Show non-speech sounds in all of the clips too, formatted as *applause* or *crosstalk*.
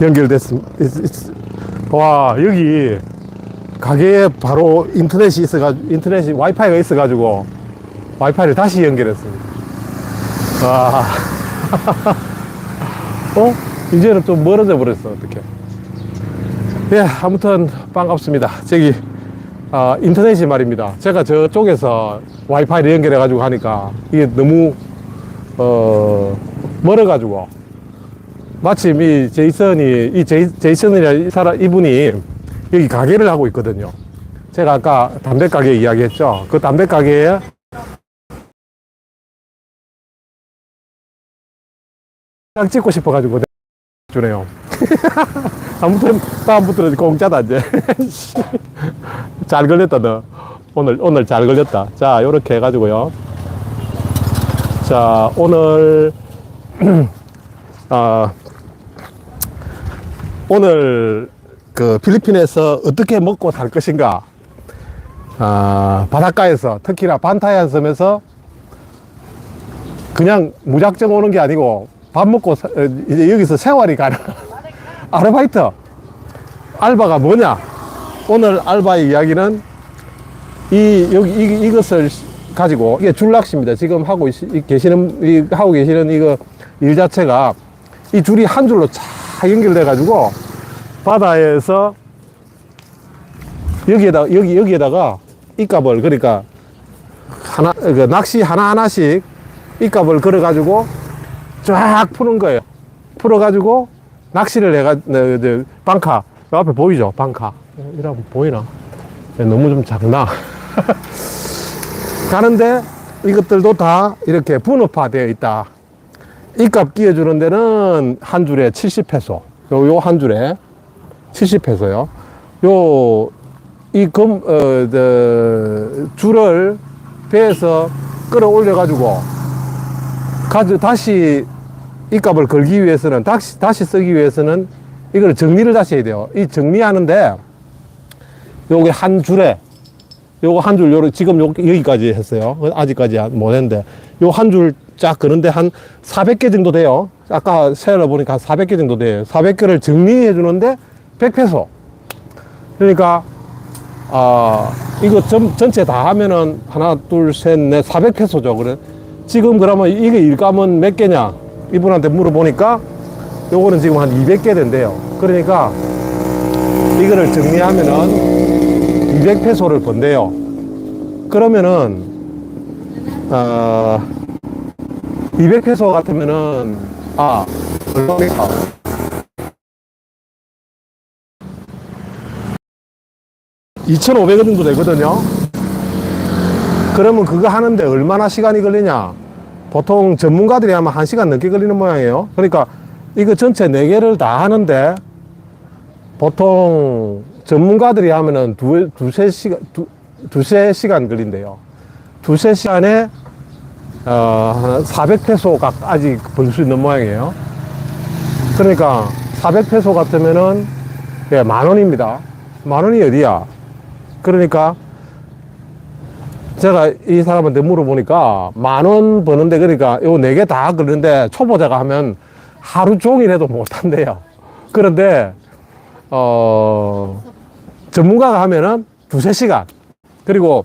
연결됐습니다. 와, 여기 가게에 바로 인터넷이 있어가지고, 인터넷이 와이파이가 있어가지고, 와이파이를 다시 연결했습니다. 와. *laughs* 어? 이제는 좀 멀어져 버렸어, 어떻게. 예, 아무튼 반갑습니다. 저기, 아, 인터넷이 말입니다. 제가 저쪽에서 와이파이를 연결해가지고 하니까 이게 너무, 어, 멀어가지고. 마침 이 제이슨이, 이 제이, 제이슨이라 이 사람, 이분이 여기 가게를 하고 있거든요. 제가 아까 담배 가게 이야기했죠. 그 담배 가게에 딱 찍고 싶어가지고 주네요. *laughs* 아무튼 다음부터는 공짜다 이제. *laughs* 잘 걸렸다 너. 오늘 오늘 잘 걸렸다. 자 요렇게 해가지고요. 자 오늘 *clears throat* 아 오늘 그 필리핀에서 어떻게 먹고 살 것인가. 아 바닷가에서 특히나 반타이안 섬에서 그냥 무작정 오는 게 아니고 밥 먹고 사- 어, 이제 여기서 생활이 가능 *laughs* 아르바이트. 알바가 뭐냐? 오늘 알바의 이야기는 이 여기 이, 이것을 가지고 이게 줄낚시입니다. 지금 하고 계시는 이, 하고 계시는 이거 일 자체가 이 줄이 한 줄로 쫙 연결돼 가지고 바다에서 여기에다 여기 여기에다가 이 값을 그러니까 하나 그 낚시 하나 하나씩 이 값을 걸어 가지고 쫙 푸는 거예요. 풀어 가지고 낚시를 해가 네, 네, 방카 요 앞에 보이죠? 방카 이러면 보이나? 네, 너무 좀 작나? *laughs* 가는데 이것들도 다 이렇게 분업화 되어 있다. 이값 끼워주는 데는 한 줄에 70페소. 요, 요 한 줄에 70페소요. 요, 이 금, 어, 저, 줄을 배에서 끌어올려가지고 가져 다시 이 값을 걸기 위해서는 다시 다시 쓰기 위해서는 이걸 정리를 다시 해야 돼요. 이 정리하는데 요게 한 줄에 요거 한 줄 요렇게 지금 요 여기까지 했어요. 아직까지 못 했는데 요 한 줄 쫙 그런데 한 400개 정도 돼요. 아까 세어 보니까 한 400개 정도 돼요. 400개를 정리해 주는데 100페소. 그러니까 아, 이거 전, 전체 다 하면은 하나, 둘, 셋, 넷, 400페소죠. 그래. 지금 그러면 이게 일감은 몇 개냐? 이분한테 물어보니까 요거는 지금 한 200개 된대요. 그러니까 이거를 정리하면은 200페소를 번대요. 그러면은, 어, 200페소 같으면은, 아, 얼마입니까? (2,500원) 정도 되거든요. 그러면 그거 하는데 얼마나 시간이 걸리냐? 보통 전문가들이 하면 한시간 넘게 걸리는 모양이에요. 그러니까 이거 전체 네개를다 하는데 보통 전문가들이 하면은 두, 두세 시간 두, 두세 시간 걸린대요. 두세 시간에 어, 400페소까지 벌수 있는 모양이에요 그러니까 400페소 같으면은 예, 만 원입니다. 만 원이 어디야? 그러니까 제가 이 사람한테 물어보니까 만 원 버는데 그러니까 요 네 개 다 그러는데 초보자가 하면 하루 종일 해도 못 한대요. 그런데 어 전문가가 하면은 두세 시간 그리고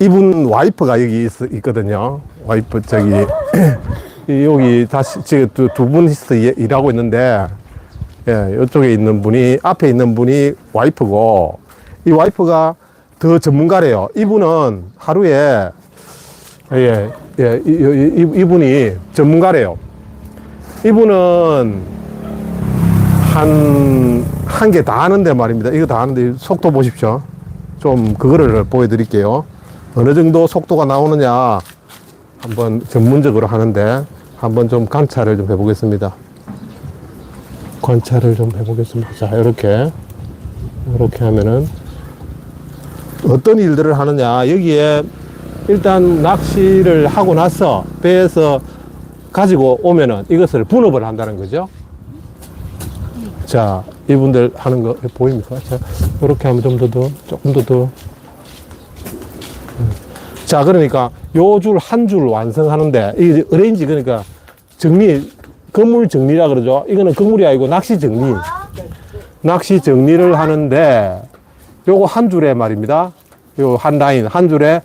이분 와이프가 여기 있, 있거든요. 와이프 저기 *clears throat* 이 여기 다시 지금 두, 두 분이서 일- 일하고 있는데 예, 이쪽에 있는 분이 앞에 있는 분이 와이프고 이 와이프가 더 전문가래요. 이분은 하루에 예, 예, 이, 이, 이- 이분이 전문가래요. 이분은 한, 한 개 다 하는데 말입니다. 이거 다 하는데 속도 보십시오. 좀 그거를 보여드릴게요. 어느 정도 속도가 나오느냐 한번 전문적으로 하는데 한번 좀 관찰을 좀 해보겠습니다. 관찰을 좀 해보겠습니다. 자, 이렇게 이렇게 하면은 어떤 일들을 하느냐 여기에 일단 낚시를 하고 나서 배에서 가지고 오면은 이것을 분업을 한다는 거죠. 자, 이분들 하는 거 보입니까? 자, 이렇게 하면 좀 더 더, 조금 더 더. 자, 그러니까 요 줄 한 줄 완성하는데, 이 어레인지 그러니까 정리, 건물 정리라 그러죠. 이거는 건물이 아니고 낚시 정리. 낚시 정리를 하는데 요거 한 줄에 말입니다. 요 한 라인 한 줄에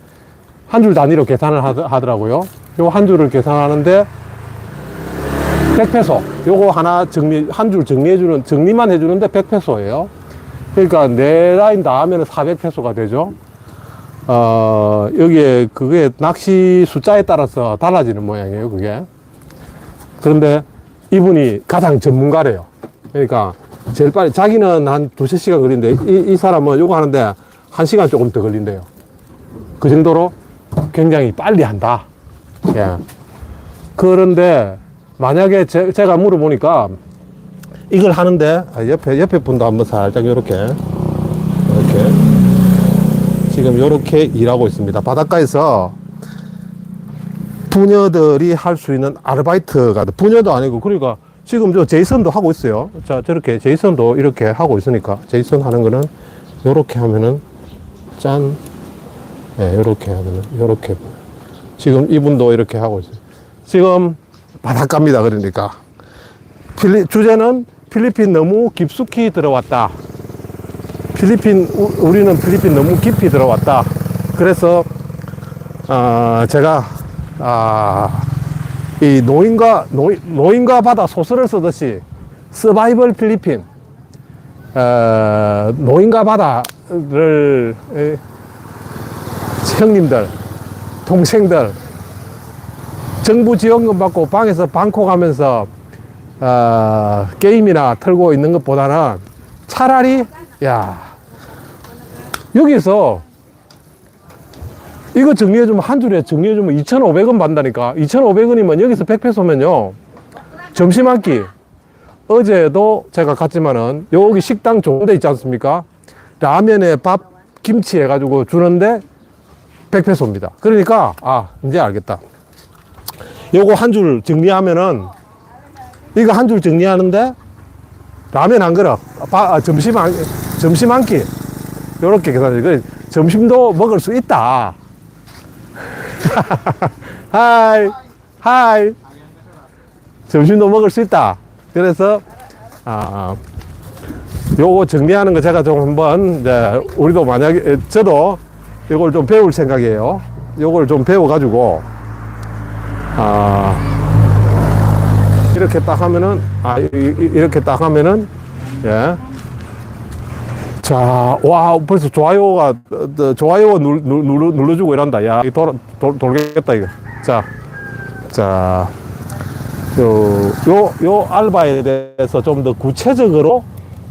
한 줄 단위로 계산을 하더- 하더라고요. 요 한 줄을 계산하는데 100페소. 요거 하나 정리 한 줄 정리해 주는 정리만 해 주는데 100페소예요. 그러니까 네 라인 다 하면 400페소가 되죠. 어, 여기에 그게 낚시 숫자에 따라서 달라지는 모양이에요, 그게. 그런데 이분이 가장 전문가래요. 그러니까 제일 빨리, 자기는 한 두세 시간 걸린대. 이, 이 사람은 요거 하는데 한 시간 조금 더 걸린대요. 그 정도로 굉장히 빨리 한다. 예. 그런데 만약에 제, 제가 물어보니까 이걸 하는데 아, 옆에, 옆에 분도 한번 살짝 이렇게, 이렇게. 지금 이렇게 일하고 있습니다. 바닷가에서 부녀들이 할 수 있는 아르바이트가 부녀도 아니고 그러니까 지금 저 제이슨도 하고 있어요. 자 저렇게 제이슨도 이렇게 하고 있으니까 제이슨 하는 거는 이렇게 하면은 짠, 예, 이렇게 하면은 이렇게 지금 이분도 이렇게 하고 있어요. 지금 바닷가입니다. 그러니까 필리, 주제는 필리핀 너무 깊숙이 들어왔다. 필리핀 우- 우리는 필리핀 너무 깊이 들어왔다. 그래서 아 제가 아, 이 노인과 노인, 노인과 바다 소설을 쓰듯이 서바이벌 필리핀 어, 노인과 바다를 에, 형님들 동생들 정부 지원금 받고 방에서 방콕 하면서 어, 게임이나 틀고 있는 것보다는 차라리 야 여기서 이거 정리해주면 한 줄에 정리해주면 2,500원 받는다니까. 2,500원이면 여기서 100페소면요. 점심 한 끼. 어제도 제가 갔지만은 여기 식당 좋은 데 있지 않습니까? 라면에 밥 김치 해가지고 주는데 100페소입니다. 그러니까 아 이제 알겠다. 요거 한 줄 정리하면은 이거 한 줄 정리하는데 라면 한 그릇 바- 아, 점심 한 점심 요렇게 계산해 그 점심도 먹을 수 있다. *laughs* 하이 하이. 점심도 먹을 수 있다. 그래서 아 요거 정리하는 거 제가 좀 한번 이제 우리도 만약에 에, 저도 요걸 좀 배울 생각이에요. 요걸 좀 배워 가지고 아. 이렇게 딱 하면은 아 이렇게 딱 하면은 예. 자, 와, 벌써 좋아요가, 좋아요 눌, 눌, 눌러, 눌러주고 이란다. 야, 이 돌, 돌, 돌겠다, 이거. 자, 자, 요, 요, 요 알바에 대해서 좀 더 구체적으로,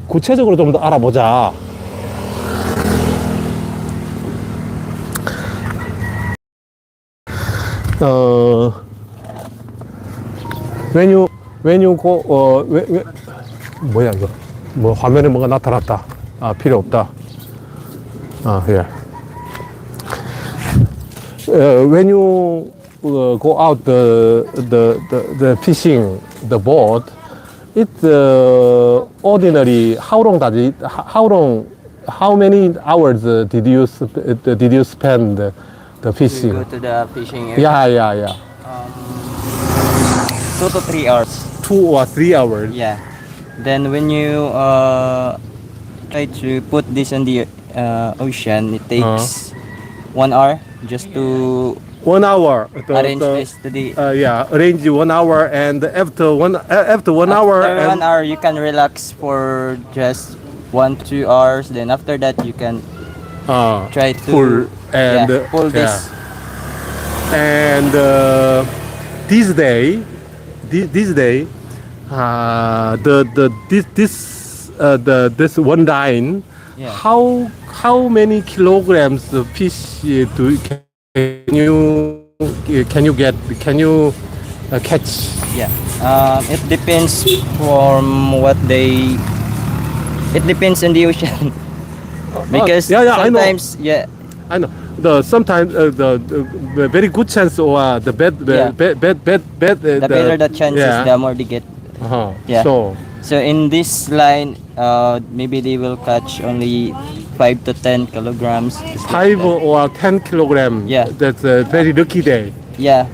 구체적으로 좀 더 알아보자. 어, when you go, 어, when, when, 뭐야, 이거. 뭐, 화면에 뭐가 나타났다. 아, 필요 없다. 아, 예. Uh, when you uh, go out the, the, the, the fishing, the boat, it uh, ordinary, how long does it, how long, how many hours uh, did you, sp- uh, did you spend the, the We fishing? go to the fishing area. Yeah, yeah, yeah. Two to three hours. Two or three hours. Yeah. Then when you uh, try to put this in the uh, ocean, it takes one hour just to One hour. The- arrange the- this to the. Uh, yeah, arrange one hour, and after one uh, after one hour, after and one hour, you can relax for just one two hours. Then after that, you can uh, try to pull and yeah, pull yeah. this. And uh, this day, this, this day, uh, the the this this uh, the this one line, Yeah. how how many kilograms of fish uh, do can you can you get can you uh, catch? Yeah. Um, it depends from what they. It depends in the ocean. *laughs* because yeah, yeah, I know. sometimes yeah I know the sometimes uh, the, the very good chance or the bad Yeah. bad bad bad bad uh, the better the chances yeah. the more they get uh-huh. Yeah. So so in this line uh maybe they will catch only 5 to 10 kilograms just like five that. or ten kilogram. Yeah. That's a very lucky day. yeah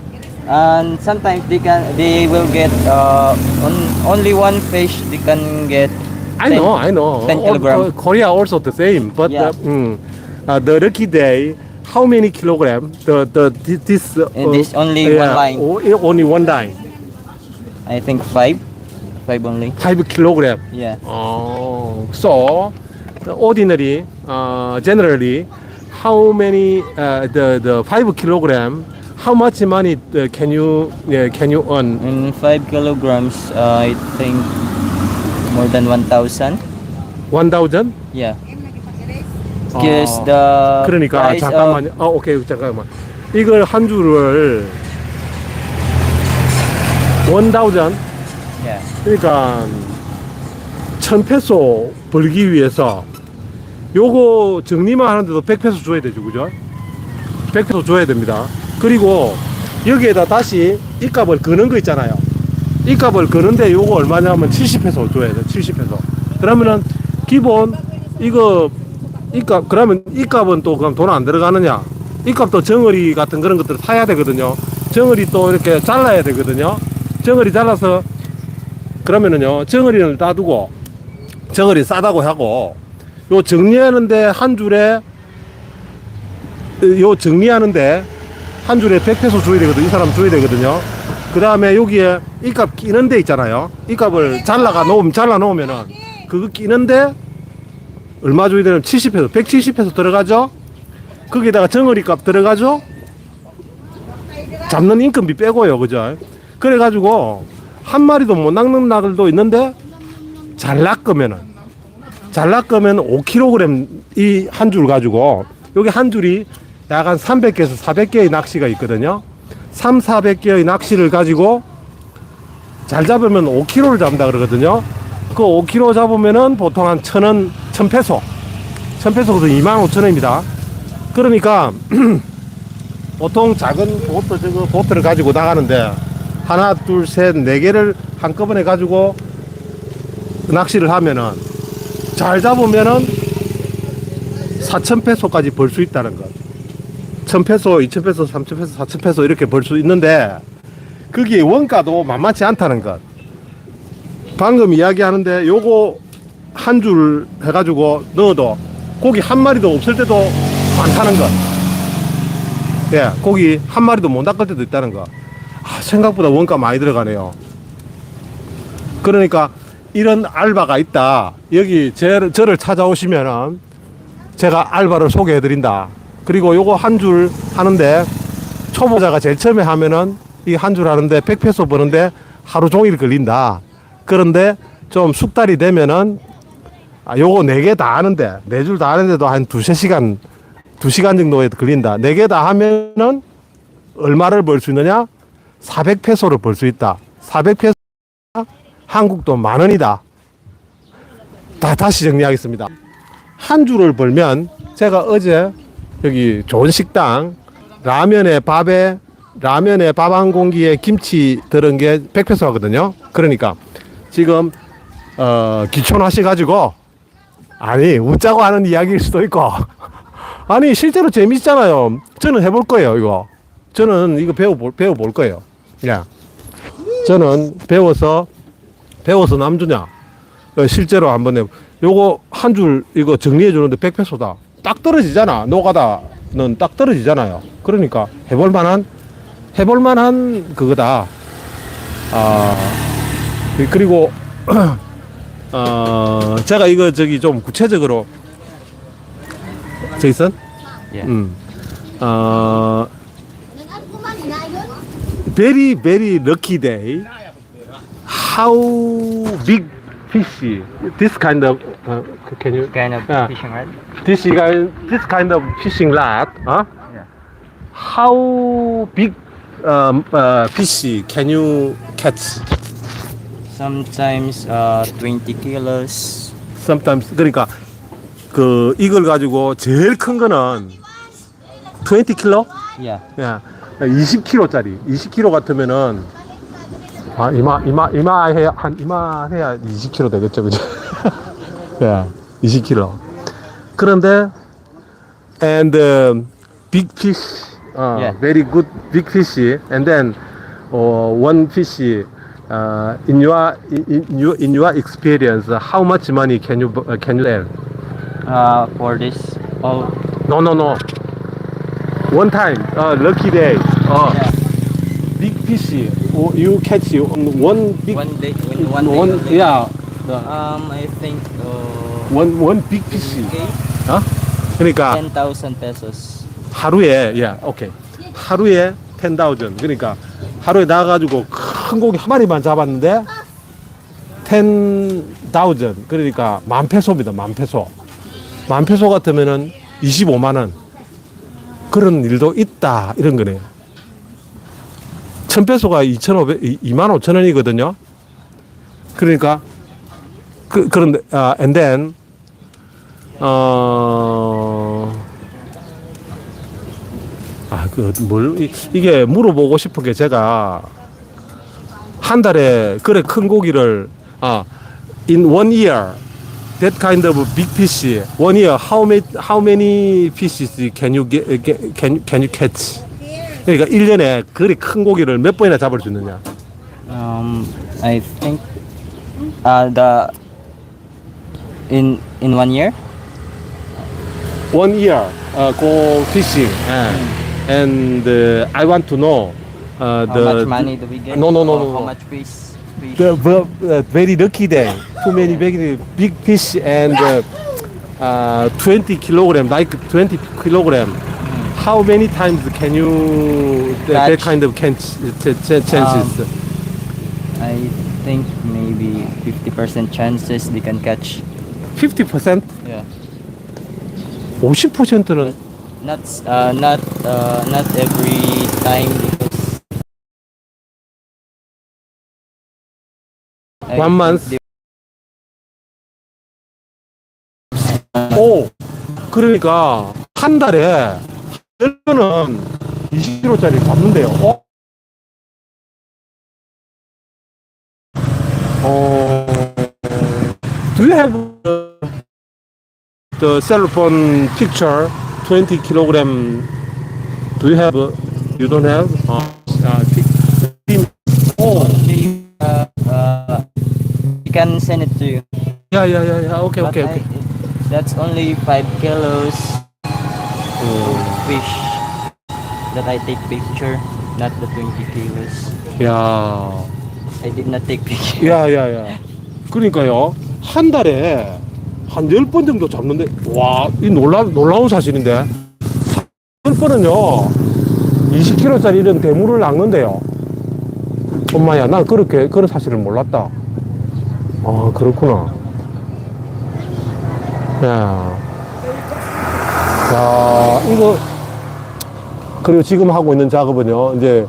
And sometimes they can they will get uh, on, only one fish they can get I 10 know, I know. 10 All- kilogram. Korea also the same, but Yeah. uh, mm, uh, the lucky day, how many kilogram? The the thi- this. Uh, And this only one line. o- only one line. I think five five only Five kilogram. yeah Oh, so the ordinary, uh, generally, how many uh, the the five kilogram? How much money uh, can you uh, can you earn? in five kilograms uh, I think more than 1,000 One thousand? yeah because 어, the 그러니까 price of 잠깐만요. 어, 오케이 잠깐만. 이걸 한 줄을 원 다우전 yeah 그러니까 천 페소 벌기 위해서 요거 정리만 하는데도 100페소 줘야 되죠, 그죠? 100페소 줘야 됩니다. 그리고 여기에다 다시 이 값을 거는 거 있잖아요. 이 값을 거는데 요거 얼마냐면 70페소 줘야 돼, 70페소. 그러면은 기본 이거 이 값, 그러면 이 값은 또 그럼 돈 안 들어가느냐? 이 값도 정어리 같은 그런 것들을 사야 되거든요. 정어리 또 이렇게 잘라야 되거든요. 정어리 잘라서 그러면은요 정어리를 놔두고 정어리 싸다고 하고 요 정리하는데 한 줄에 요 정리하는데 한 줄에 100페소 줘야 되거든요. 이 사람 줘야 되거든요. 그 다음에 여기에 이값 끼는 데 있잖아요. 이 값을 잘라가 놓으면 잘라 놓으면은 그거 끼는데 얼마 줘야 되냐면 70페소 170페소 들어가죠? 거기다가 정어리 값 들어가죠? 잡는 인건비 빼고요 그죠? 그래가지고 한 마리도 못 낚는 낙을도 있는데 잘 낚으면은 잘 낚으면 5kg 이 한 줄 가지고 여기 한 줄이 약간 300개에서 400개의 낚시가 있거든요. 3, 400개의 낚시를 가지고 잘 잡으면 5kg를 잡는다 그러거든요. 그 5kg 잡으면은 보통 한 천 원, 천 페소 천 페소도 2만 5천 원입니다. 그러니까 *clears throat* 보통 작은 보트 저거 보트를 가지고 나가는데 하나 둘 셋 네 개를 한꺼번에 가지고 낚시를 하면은 잘 잡으면은 4천 페소까지 벌 수 있다는 것. 1천 페소, 2천 페소, 3천 페소, 4천 페소 이렇게 벌 수 있는데 거기에 원가도 만만치 않다는 것. 방금 이야기하는데 요거 한 줄 해가지고 넣어도 고기 한 마리도 없을 때도 많다는 것. 예, 고기 한 마리도 못 낚을 때도 있다는 거. 아, 생각보다 원가 많이 들어가네요. 그러니까 이런 알바가 있다. 여기 제, 저를 찾아오시면은 제가 알바를 소개해 드린다. 그리고 요거 한 줄 하는데 초보자가 제일 처음에 하면은 이 한 줄 하는데 100페소 버는데 하루 종일 걸린다. 그런데 좀 숙달이 되면은 아, 요거 네 개 다 하는데 네 줄 다 하는데도 한 두세 시간 두 시간 정도에 걸린다. 네 개 다 하면은 얼마를 벌 수 있느냐? 400페소를 벌 수 있다. 400페소 한국도 만 원이다. 다 다시 정리하겠습니다. 한 줄을 벌면 제가 어제 여기 좋은 식당 라면에 밥에 라면에 밥 한 공기에 김치 들은 게 100페소 하거든요. 그러니까 지금 어 기촌하시 가지고 아니 웃자고 하는 이야기일 수도 있고 *laughs* 아니 실제로 재밌잖아요. 저는 해볼 거예요 이거. 저는 이거 배워 볼 배워 볼 거예요. 야, 저는 배워서 배워서 남주냐 어, 실제로 한번 해. 요거 한 줄 이거 정리해 주는데 100페소다. 딱 떨어지잖아. 노가다는 딱 떨어지잖아요. 그러니까 해볼 만한 해볼 만한 그거다. 아 그리고 어 *clears throat* 제가 이거 저기 좀 구체적으로 제이슨 yeah 음. 어 very very lucky day how big fish this kind of uh, can you kind of Yeah. fishing rod this kind this kind of fishing rod huh? Yeah. how big um, uh, fish can you catch sometimes uh, 20 kilos sometimes 그러니까 그 이걸 가지고 제일 큰 거는 20 킬로 yeah 야, 20kg짜리, 20kg 같으면은 아 이마 이마 이마 해야 한 이마 해야 20kg 되겠죠, 그죠? 야, 20kg. 그런데 and um, big fish, 어, Yeah. very good big fish, and then uh, one fish uh, in your in, your in your experience how much money can you uh, can you sell Uh, for this, oh, no no no one time uh, lucky day uh, yeah, big fish oh, you catch on one big one day, when one day. one only. yeah the Um, I think uh, one one big fish 어? 그러니까 10,000 pesos. 하루에 예 오케이 하루에 10,000 그러니까 하루에 나가 가지고 큰 고기 한 마리만 잡았는데 10,000 그러니까 만 페소입니다 만 페소 만 페소 같으면은 25만 원 그런 일도 있다. 이런 거네요. 1000페소가 2,500 2만 5천 원이거든요. 그러니까 그 그런데 아 and then 어 아, 그, 뭘, 이- 이게 물어보고 싶은 게 제가 한 달에 그래 큰 고기를, 아, in one year, that kind of big fish, one year, how many, how many fishes can you get, can, can you catch? 그러니까 1년에 그리 큰 고기를 몇 번이나 잡을 수 있느냐. Um, I think uh, the in in one year. One year, uh, go fishing, and, and uh, I want to know uh, How the, much money do we get? No, no, no, Or no, How no. much fish? The uh, very lucky day. Too many big, big fish and uh, uh, 20 kilogram, like 20 kilogram. How many times can you th- that kind of can ch- ch- chances? I think maybe 50% chances they can catch. 50%? Yeah. 50%는 Not uh, not uh, not every time One month? 오 그러니까 한 달에 10번은 20kg짜리 잡는데요. 어? 어, do you have the cell phone picture 20 kilogram? Do you have? You don't have? 어, 아, can send it to you. 야야야야, 오케이 But 오케이 I- 오케이. that's only five kilos 오. fish that I take picture, not the 20 kilos. 야. I did not take picture. 야 야 야. 그러니까요. 한 달에 한 10번 정도 잡는데 와, 이 놀라 놀라운 사실인데. 10번은요. 20kg짜리 이런 대물을 낚는데요. 엄마야, 난 그렇게 그런 사실을 몰랐다. 아, 그렇구나. 야. 야, 이거 그리고 지금 하고 있는 작업은요. 이제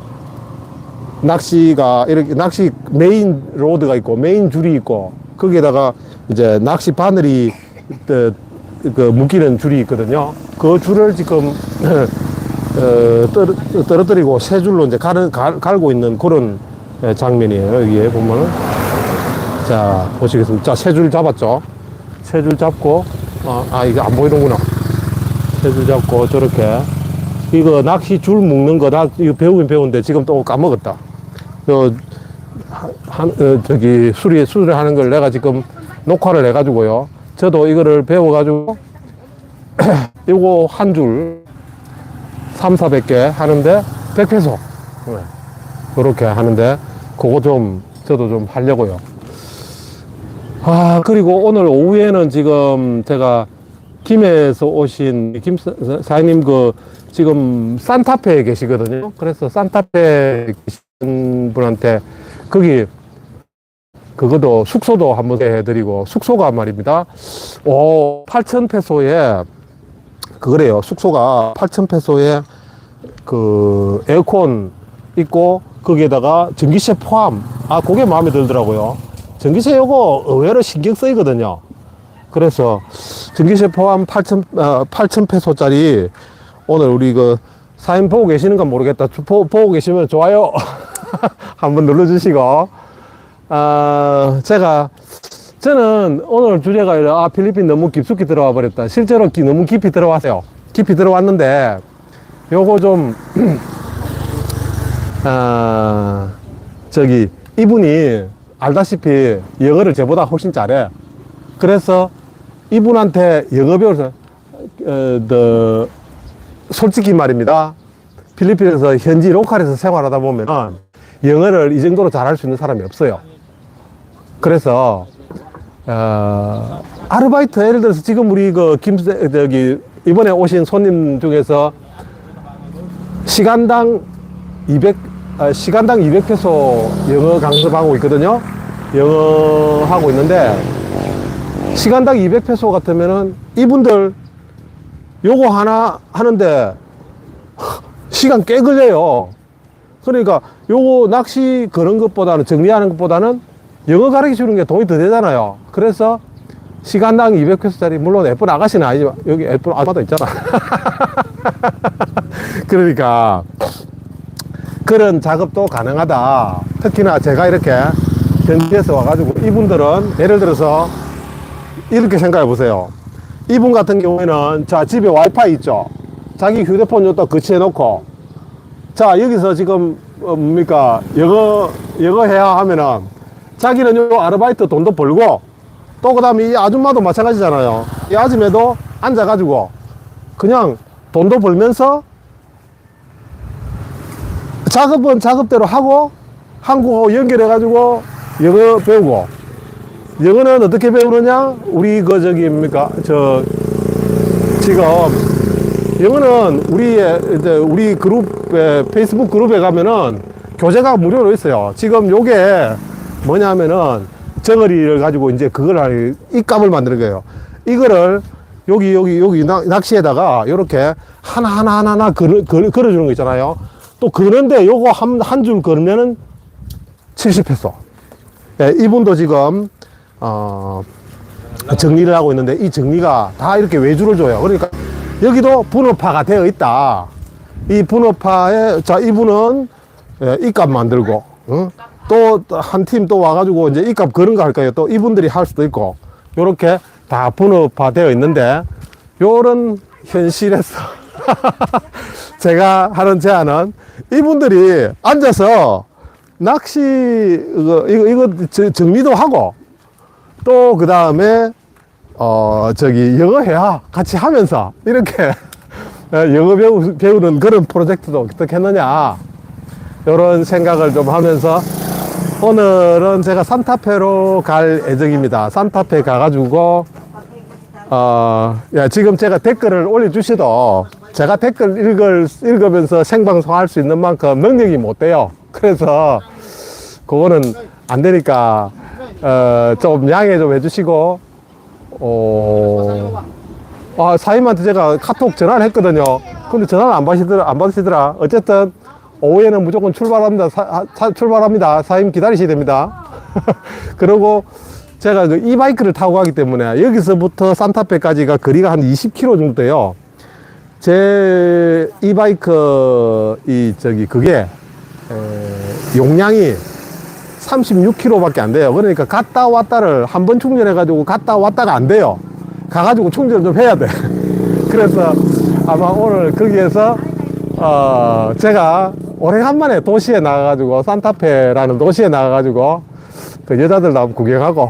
낚시가 이렇게 낚시 메인 로드가 있고 메인 줄이 있고 거기에다가 이제 낚시 바늘이 그, 그 묶이는 줄이 있거든요. 그 줄을 지금 *clears throat* 어, 떨, 떨어뜨리고 새 줄로 이제 갈, 갈, 갈고 있는 그런 예, 장면이에요. 여기에 보면은 자 보시겠습니다. 자새줄 잡았죠. 새줄 잡고 아, 아 이게 안 보이는구나. 새줄 잡고 저렇게 이거 낚시 줄 묶는 거나 이거 배우긴 배웠는데 지금 또 까먹었다. 그, 한, 어, 저기, 수리, 수리를 하는 걸 내가 지금 녹화를 해가지고요. 저도 이거를 배워가지고, *clears throat* 이거 한 줄, 3, 400개 하는데, 100페소. 네. 그렇게 하는데, 그거 좀, 저도 좀 하려고요. 아, 그리고 오늘 오후에는 지금 제가 김해에서 오신 김 사- 사장님 그 지금 산타페에 계시거든요. 그래서 산타페에 계신 분한테 거기 그것도 숙소도 한번 해드리고 숙소가 말입니다. 오, 8천 페소에 그거래요. 숙소가 8천 페소에 그 에어컨 있고 거기에다가 전기세 포함. 아, 그게 마음에 들더라고요. 전기세 요거 의외로 신경 쓰이거든요. 그래서 전기세 포함 8천, 어, 8천 페소짜리 오늘 우리 그 사인 보고 계시는가 모르겠다. 보, 보고 계시면 좋아요. *laughs* 한번 눌러주시고. 아, 제가, 저는 오늘 주제가 아, 필리핀 너무 깊숙이 들어와 버렸다. 실제로 기- 너무 깊이 들어왔어요. 깊이 들어왔는데, 요거 좀, *clears throat* 아, 저기, 이분이 알다시피 영어를 저보다 훨씬 잘해. 그래서 이분한테 영어 배워서, 어, 더, 솔직히 말입니다. 필리핀에서 현지 로컬에서 생활하다 보면 영어를 이 정도로 잘할 수 있는 사람이 없어요. 그래서, 어, 아르바이트 예를 들어서 지금 우리 그 김, 저기, 이번에 오신 손님 중에서 시간당 200, 아, 시간당 200페소 영어 강습하고 있거든요. 영어 하고 있는데, 시간당 200페소 같으면은 이분들 요거 하나 하는데 시간 꽤 걸려요. 그러니까 요거 낚시 그런 것보다는 정리하는 것보다는 영어 가르쳐 주는 게 돈이 더 되잖아요. 그래서 시간당 200페소짜리 물론 예쁜 아가씨는 아니지만 여기 예쁜 아줌마도 있잖아. *laughs* 그러니까 그런 작업도 가능하다. 특히나 제가 이렇게 현지에서 와가지고 이분들은 예를 들어서 이렇게 생각해 보세요. 이분 같은 경우에는 자 집에 와이파이 있죠. 자기 휴대폰 여기다 거치해 놓고 자 여기서 지금 어, 뭡니까 영어 영어 해야 하면은 자기는 요 아르바이트 돈도 벌고 또 그 다음에 이 아줌마도 마찬가지잖아요. 이 아줌매도 앉아가지고 그냥 돈도 벌면서 작업은 작업대로 하고 한국하고 연결해 가지고 영어 배우고 영어는 어떻게 배우느냐? 우리 그 저기 뭡니까 저 지금 영어는 우리의 이제 우리 그룹에 페이스북 그룹에 가면은 교재가 무료로 있어요. 지금 요게 뭐냐면은 정어리를 가지고 이제 그걸 할 입감을 만드는 거예요. 이거를 여기 여기 여기 낚- 낚시에다가 이렇게 하나 하나 하나 하나 걸어, 걸어, 걸어주는 거 있잖아요. 또 그런데 요거 한 한 줄 걸면은 70페소. 예, 이분도 지금 어, 정리를 하고 있는데 이 정리가 다 이렇게 외주를 줘요. 그러니까 여기도 분업화가 되어 있다. 이 분업화에 자 이분은 예, 입값 만들고 또한 팀 또 와가지고 이제 입값 그런 거할 거예요. 또 이분들이 할 수도 있고 요렇게 다 분업화 되어 있는데 요런 현실에서 *laughs* 제가 하는 제안은 이분들이 앉아서 낚시 이거 이거, 이거 저- 정리도 하고 또 그 다음에 어 저기 영어 해야 같이 하면서 이렇게 *laughs* 어, 영어 배우, 배우는 그런 프로젝트도 어떻게 했느냐 이런 생각을 좀 하면서 오늘은 제가 산타페로 갈 예정입니다. 산타페 가가지고 어, 야, 지금 제가 댓글을 올려주시도 제가 댓글 읽을, 읽으면서 생방송 할 수 있는 만큼 능력이 못 돼요. 그래서 그거는 안 되니까 어, 좀 양해 좀 해주시고 어, 아, 사임한테 제가 카톡 전화를 했거든요. 근데 전화를 안 받으시더라, 안 받으시더라. 어쨌든, 오후에는 무조건 출발합니다. 사, 사- 출발합니다. 사임 기다리셔야 됩니다. *laughs* 그리고 제가 그 이바이크를 타고 가기 때문에 여기서부터 산타페까지가 거리가 한 20km 정도 돼요. 제 이바이크, 이, 저기, 그게, 에, 용량이 36km밖에 안 돼요. 그러니까 갔다 왔다를 한 번 충전해가지고 갔다 왔다가 안 돼요. 가가지고 충전을 좀 해야 돼. *laughs* 그래서 아마 오늘 거기에서 어 제가 오래간만에 도시에 나가가지고 산타페라는 도시에 나가가지고 그 여자들도 한번 구경하고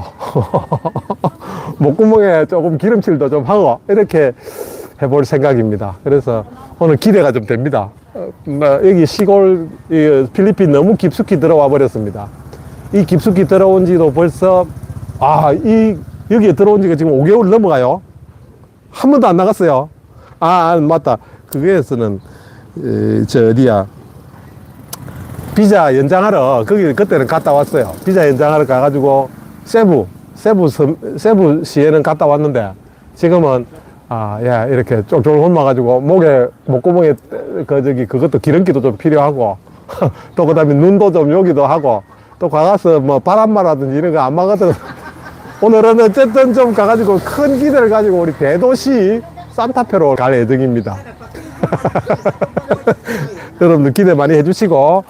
*laughs* 목구멍에 조금 기름칠도 좀 하고 이렇게 해볼 생각입니다. 그래서 오늘 기대가 좀 됩니다. 어, 뭐 여기 시골 이 필리핀 너무 깊숙이 들어와 버렸습니다. 이 깊숙이 들어온 지도 벌써 아 이 여기에 들어온 지가 지금 5개월 넘어가요. 한 번도 안 나갔어요. 아, 아, 맞다. 그거에서는 에, 저 어디야 비자 연장하러 거기 그때는 갔다 왔어요. 비자 연장하러 가가지고 세부 세부 섬, 세부 시에는 갔다 왔는데 지금은 아, 야 이렇게 쪽쪽을 홈마가지고 목에 목구멍에 그 저기 그것도 기름기도 좀 필요하고 *laughs* 또 그 다음에 눈도 좀 여기도 하고 또 가가서 뭐 바람마라든지 이런 거 안 막거든. *laughs* 오늘은 어쨌든 좀 가가지고 큰 기대를 가지고 우리 대도시 산타페로 갈 예정입니다. *laughs* 여러분들 기대 많이 해주시고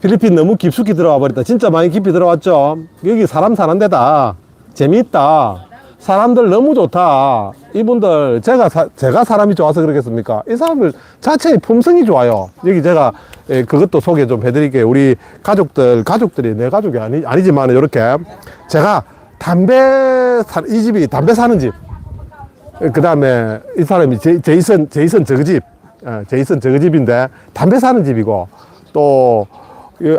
필리핀 너무 깊숙이 들어와 버렸다. 진짜 많이 깊이 들어왔죠. 여기 사람 사는 데다. 재미있다. 사람들 너무 좋다. 이분들 제가 사- 제가 사람이 좋아서 그러겠습니까? 이 사람들 자체의 품성이 좋아요. 여기 제가 예, 그것도 소개 좀 해드릴게요. 우리 가족들 가족들이 내 가족이 아니 아니지만 이렇게 제가 담배 사, 이 집이 담배 사는 집. 그 다음에 이 사람이 제, 제이슨 제이슨 저그집 어, 제이슨 저그 집인데 담배 사는 집이고 또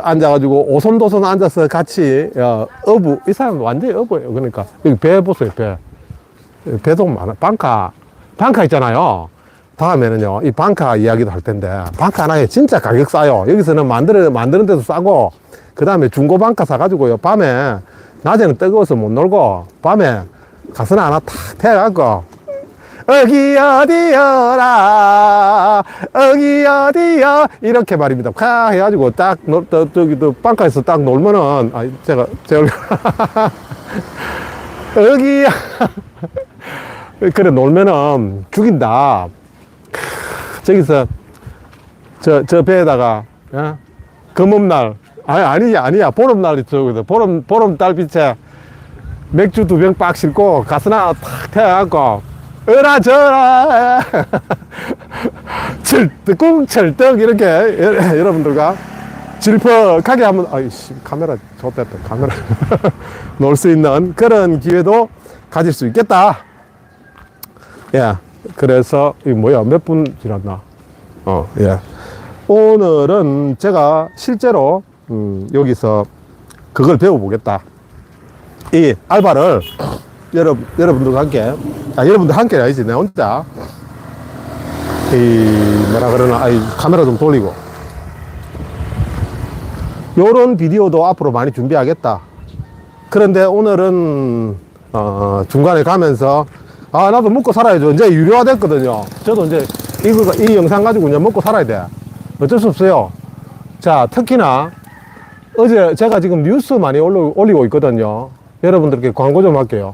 앉아가지고 오손도손 앉아서 같이 어, 어부 이 사람 완전히 어부예요. 그러니까 여기 배 보세요 배. 배도 많아. 방카. 방카 있잖아요. 다음에는요 이 방카 이야기도 할 텐데 방카 하나에 진짜 가격 싸요. 여기서는 만드는 만드는 데도 싸고 그 다음에 중고 방카 사가지고요 밤에 낮에는 뜨거워서 못 놀고 밤에 가스나 하나 탁 태워갖고 어기 어디여라 어기 어디여. 이렇게 말입니다. 카 해가지고 딱 놀, 또, 저기 또 방카에서 딱 놀면은 아 제가 제 얼굴. *laughs* 어기야 그래 놀면은 죽인다. 크, 저기서 저, 저 배에다가 어? 금음날. 아니 아니야 아니야. 보름날 저기서. 보름 보름 달빛에 맥주 두 병 빡 싣고 가스나 탁 태워갖고 저라. 철떡궁 철떡 이렇게. 여- *laughs* 여러분들과 질퍽하게 한번 아이씨 카메라 좋됐다 카메라. *laughs* 놀 수 있는 그런 기회도 가질 수 있겠다. 예 그래서 이 뭐야 몇 분 지났나? 어예. 오늘은 제가 실제로 음, 여기서 그걸 배워보겠다. 이 알바를 여러분, 여러분들과 함께, 아, 여러분들 함께 아니지, 내 혼자. 이, 뭐라 그러나, 아이, 카메라 좀 돌리고. 요런 비디오도 앞으로 많이 준비하겠다. 그런데 오늘은, 어, 중간에 가면서, 아, 나도 먹고 살아야죠. 이제 유료화 됐거든요. 저도 이제 이거, 이 영상 가지고 이제 먹고 살아야 돼. 어쩔 수 없어요. 자, 특히나, 어제 제가 지금 뉴스 많이 올리- 올리고 있거든요. 여러분들께 광고 좀 할게요.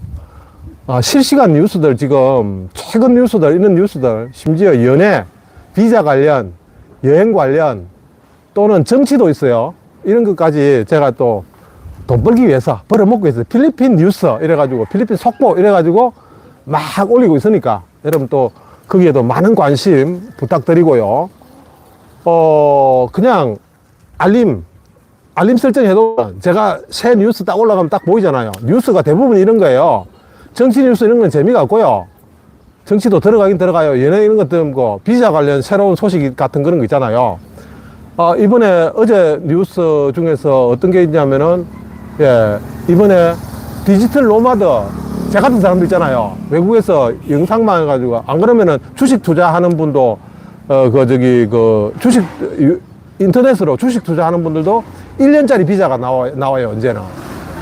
아, 실시간 뉴스들 지금 최근 뉴스들 이런 뉴스들 심지어 연애, 비자 관련, 여행 관련 또는 정치도 있어요. 이런 것까지 제가 또 돈 벌기 위해서 벌어먹고 있어요. 필리핀 뉴스 이래가지고 필리핀 속보 이래가지고 막 올리고 있으니까 여러분 또 거기에도 많은 관심 부탁드리고요. 어 그냥 알림 알림 설정해도 제가 새 뉴스 딱 올라가면 딱 보이잖아요. 뉴스가 대부분 이런 거예요. 정치 뉴스 이런 건 재미가 없고요. 정치도 들어가긴 들어가요. 연예 이런 것들 뭐 비자 관련 새로운 소식 같은 그런 거 있잖아요. 어, 이번에 어제 뉴스 중에서 어떤 게 있냐면은 예, 이번에 디지털 노마드 제 같은 사람들 있잖아요. 외국에서 영상만 해가지고 안 그러면은 주식 투자하는 분도 어, 그 저기 그 주식 유- 인터넷으로 주식 투자하는 분들도 1년짜리 비자가 나와, 나와요, 언제나.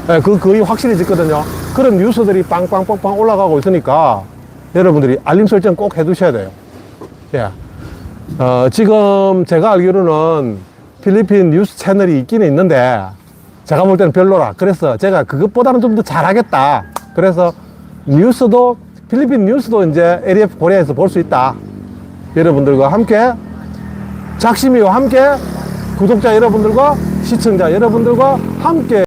예, 그 거의 확실해졌거든요. 그런 뉴스들이 빵빵빵빵 올라가고 있으니까 여러분들이 알림 설정 꼭 해두셔야 돼요. 예. 어, 지금 제가 알기로는 필리핀 뉴스 채널이 있기는 있는데 제가 볼 때는 별로라. 그래서 제가 그것보다는 좀 더 잘하겠다. 그래서 뉴스도 필리핀 뉴스도 이제 LF 코리아에서 볼 수 있다. 여러분들과 함께 작심이와 함께 구독자 여러분들과 시청자 여러분들과 함께